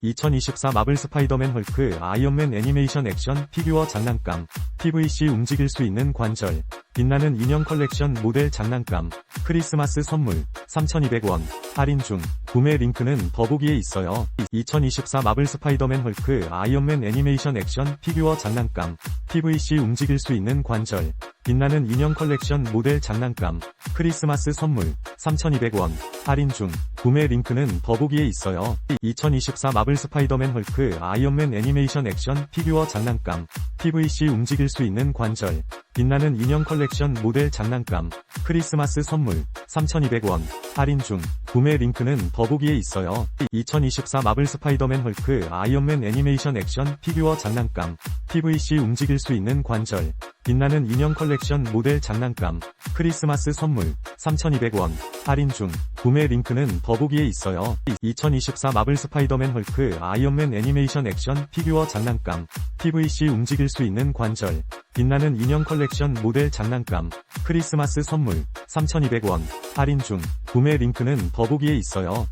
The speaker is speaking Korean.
2024 마블 스파이더맨 헐크 아이언맨 애니메이션 액션 피규어 장난감 PVC 움직일 수 있는 관절 빛나는 인형 컬렉션 모델 장난감 크리스마스 선물 3,200원 할인 중 구매 링크는 더보기에 있어요. 2024 마블 스파이더맨 헐크 아이언맨 애니메이션 액션 피규어 장난감 PVC 움직일 수 있는 관절 빛나는 인형 컬렉션 모델 장난감 크리스마스 선물 3,200원. 할인 중. 구매 링크는 더보기에 있어요. 2024 마블 스파이더맨 헐크 아이언맨 애니메이션 액션 피규어 장난감 PVC 움직일 수 있는 관절. 빛나는 인형 컬렉션 모델 장난감 크리스마스 선물 3,200원. 할인 중. 구매 링크는 더보기에 있어요. 2024 마블 스파이더맨 헐크 아이언맨 애니메이션 액션 피규어 장난감 PVC 움직일 수 있는 관절 빛나는 인형 컬렉션 모델 장난감 크리스마스 선물 3,200원. 할인 중. 구매 링크는 더보기에 있어요. 2024 마블 스파이더맨 헐크 아이언맨 애니메이션 액션 피규어 장난감 PVC 움직일 수 있는 관절. 빛나는 인형 컬렉션 모델 장난감 크리스마스 선물 3,200원. 할인 중. 구매 링크는 더보기에 있어요.